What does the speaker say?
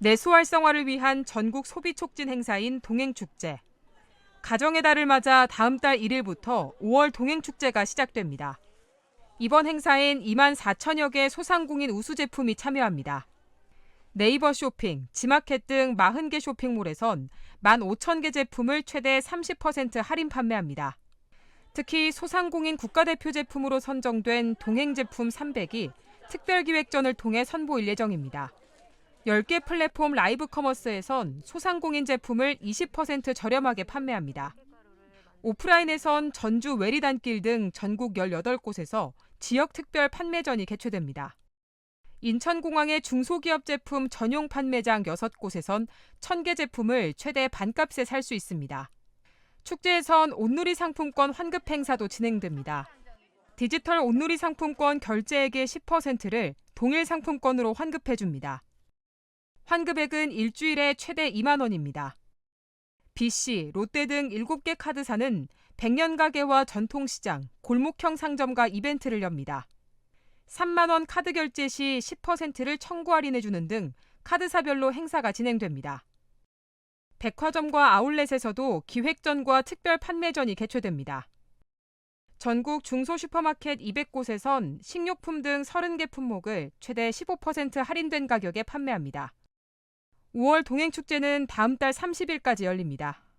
내수 활성화를 위한 전국 소비 촉진 행사인 동행축제. 가정의 달을 맞아 다음 달 1일부터 5월 동행축제가 시작됩니다. 이번 행사엔 2만 4천여 개 소상공인 우수 제품이 참여합니다. 네이버 쇼핑, 지마켓 등 40개 쇼핑몰에선 1만 5천 개 제품을 최대 30% 할인 판매합니다. 특히 소상공인 국가대표 제품으로 선정된 동행 제품 300이 특별기획전을 통해 선보일 예정입니다. 10개 플랫폼 라이브 커머스에선 소상공인 제품을 20% 저렴하게 판매합니다. 오프라인에선 전주 외리단길 등 전국 18곳에서 지역 특별 판매전이 개최됩니다. 인천공항의 중소기업 제품 전용 판매장 6곳에선 1000개 제품을 최대 반값에 살 수 있습니다. 축제에선 온누리 상품권 환급 행사도 진행됩니다. 디지털 온누리 상품권 결제액의 10%를 동일 상품권으로 환급해 줍니다. 환급액은 일주일에 최대 2만 원입니다. BC, 롯데 등 7개 카드사는 100년 가게와 전통시장, 골목형 상점과 이벤트를 엽니다. 3만 원 카드 결제 시 10%를 청구 할인해 주는 등 카드사별로 행사가 진행됩니다. 백화점과 아울렛에서도 기획전과 특별 판매전이 개최됩니다. 전국 중소 슈퍼마켓 200곳에선 식료품 등 30개 품목을 최대 15% 할인된 가격에 판매합니다. 5월 동행축제는 다음 달 30일까지 열립니다.